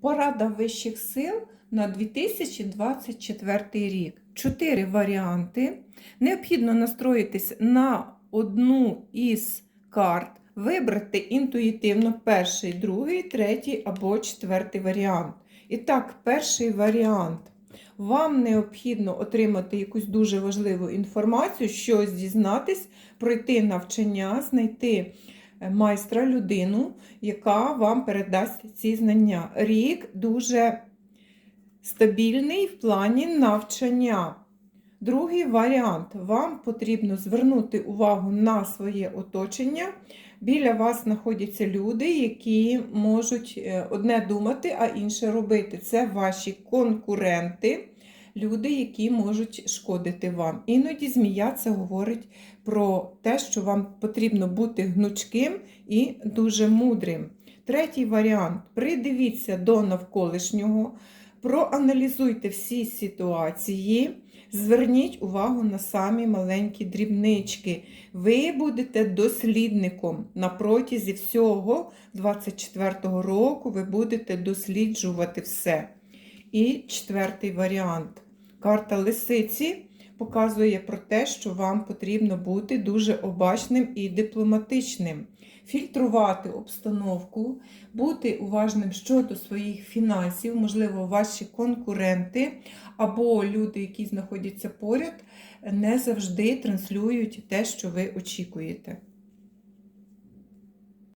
Порада вищих сил на 2024 рік. Чотири варіанти. Необхідно настроїтись на одну із карт, вибрати інтуїтивно перший, другий, третій або четвертий варіант. І так, перший варіант. Вам необхідно отримати якусь дуже важливу інформацію, щось дізнатись, пройти навчання, знайти майстра, людину, яка вам передасть ці знання. Рік дуже стабільний в плані навчання. Другий варіант. Вам потрібно звернути увагу на своє оточення. Біля вас знаходяться люди, які можуть е, одне думати, а інше робити. Це ваші конкуренти, люди, які можуть шкодити вам. Іноді змія це говорить про те, що вам потрібно бути гнучким і дуже мудрим. Третій варіант: придивіться до навколишнього, проаналізуйте всі ситуації. Зверніть увагу на самі маленькі дрібнички. Ви будете дослідником на протязі всього 24-го року. Ви будете досліджувати все. І четвертий варіант. Карта лисиці показує про те, що вам потрібно бути дуже обачним і дипломатичним, фільтрувати обстановку, бути уважним щодо своїх фінансів, можливо, ваші конкуренти або люди, які знаходяться поряд, не завжди транслюють те, що ви очікуєте.